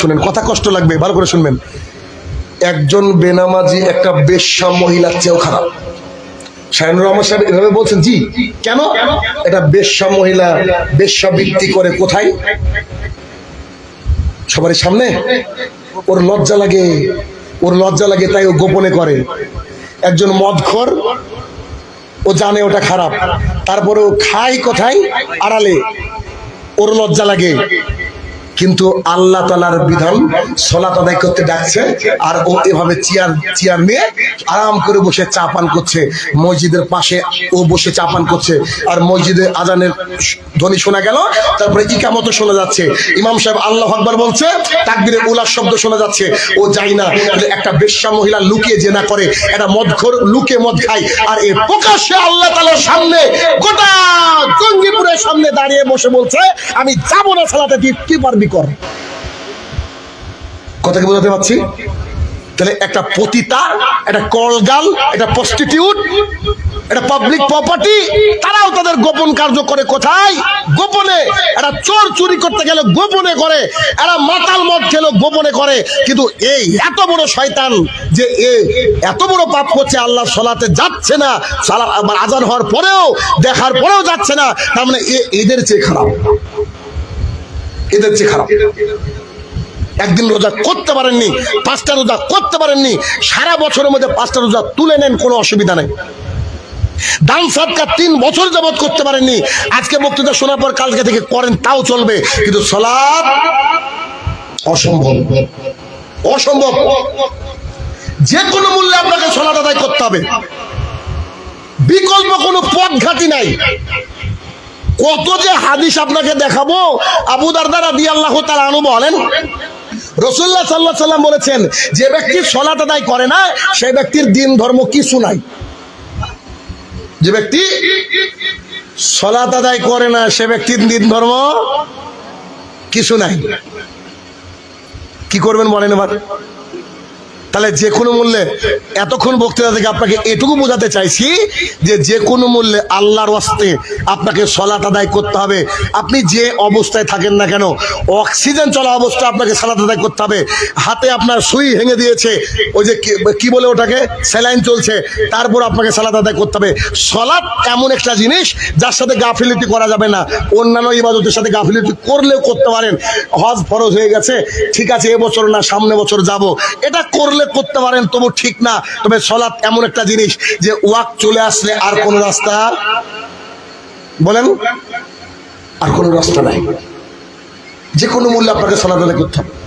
শুনেন, কথা কষ্ট লাগবে, ভালো করে শুনবেন। একজন বেনামাজি, একটা বেশ্যা মহিলার চেয়েও খারাপ। শাহিনুর রহমান সাহেব এভাবে বলছেন, জি, কেন? এটা বেশ্যা মহিলা, বেশ্যা বৃত্তি করে কোথায়? সবারই সামনে? ওর লজ্জা লাগে, ওর লজ্জা লাগে, তাই ও গোপনে করে। একজন মদখর, ও জানে ওটা খারাপ। তারপরে ও খায় কোথায়? আড়ালে। ওর লজ্জা লাগে। কিন্তু আল্লাহ তালার বিধান সলাত আদায় করতে ডাকছে আর ও এভাবে চেয়ার চেয়ার নিয়ে আরাম করে বসে চা পান করছে। মসজিদের পাশে ও বসে চা পান করছে। আর মসজিদে আজানের ধ্বনি শোনা গেল, তারপরে ইকামত শোনা যাচ্ছে। ইমাম সাহেব আল্লাহ আকবর বলছে, তাকবিরে উলার শব্দ শোনা যাচ্ছে। ও যাই না একটা বেশ্যা মহিলা লুকিয়ে জেনা করে, একটা মদখোর লুকে মদ খায়, আর এ প্রকাশ্যে আল্লাহ তালার সামনে গোটা জঙ্গিপুরের সামনে দাঁড়িয়ে বসে বলছে, আমি যাব না সালাতে, তুই পারবি? কর। কথা কি বোঝাতে পারছি? তাহলে একটা পতিতা, একটা কলগাল, একটা প্রস্টিটিউট এটা পাবলিক প্রপার্টি তারাও তাদের গোপন কার্য করে কোথায়? গোপনে। একটা চোর চুরি করতে গেলে গোপনে করে। এরা মাতাল মদ খেলো গোপনে করে। কিন্তু এই এত বড় শয়তান যে এ এত বড় পাপ করছে, আল্লাহ সলাতে যাচ্ছে না। সালা আজান হওয়ার পরেও, দেখার পরেও যাচ্ছে না। তার মানে এদের চেয়ে খারাপ। এদের চেয়ে খারাপ। একদিন রোজা করতে পারেননি, পাঁচটা রোজা করতে পারেননি, সারা বছরের মধ্যে পাঁচটা রোজা তুলে নেন, কোনো অসুবিধা নেই। দান সৎকার তিন বছর যাবত করতে পারেননি, আজকে বক্তৃতা শোনার পর কালকে থেকে করেন, তাও চলবে, কিন্তু সলাপ অসম্ভব। অসম্ভব। যে কোনো মূল্যে আপনাকে সলাত আদায় করতে হবে। বিকল্প কোনো পথ ঘাটি নাই। কত যে হাদিস আপনাকে দেখাবো? আবু দারদার আদি আল্লাহ তার আনু বলেন রসুল্লাহ সাল্লাহ সাল্লাম বলেছেন, যে ব্যক্তি সলাত আদায় করে না, সে ব্যক্তির দিন ধর্ম কিছু নাই। যে ব্যক্তি সলাত আদায় করে না, সে ব্যক্তির দিন ধর্ম কিছু নাই। কি করবেন বলেন এবার? তাহলে যে কোনো মূল্যে এতক্ষণ বক্তৃতা থেকে আপনাকে এটুকু বোঝাতে চাইছি যে যে কোনো মূল্যে আল্লাহর ওয়াস্তে আপনাকে সলাত আদায় করতে হবে। আপনি যে অবস্থায় থাকেন না কেন, অক্সিজেন চলা অবস্থা আপনাকে সালাত আদায় করতে হবে। হাতে আপনার সুই ভেঙে দিয়েছে, ওই যে কি- বলে ওটাকে? স্যালাইন চলছে, তারপর আপনাকে সালাত আদায় করতে হবে। সলাৎ এমন একটা জিনিস যার সাথে গাফিলতি করা যাবে না। অন্যান্য ইবাদতের সাথে গাফিলতি করলেও করতে পারেন। হজ ফরজ হয়ে গেছে, ঠিক আছে, এবছর না, সামনে বছর যাব। এটা করলে করতে পারেন, তবু ঠিক না। তবে সলাপ এমন একটা জিনিস যে ওয়াক চলে আসলে আর কোনো রাস্তা বলেন, আর কোনো রাস্তা নাই। যে কোনো মূল্যে আপনাকে আদায় করতে হবে।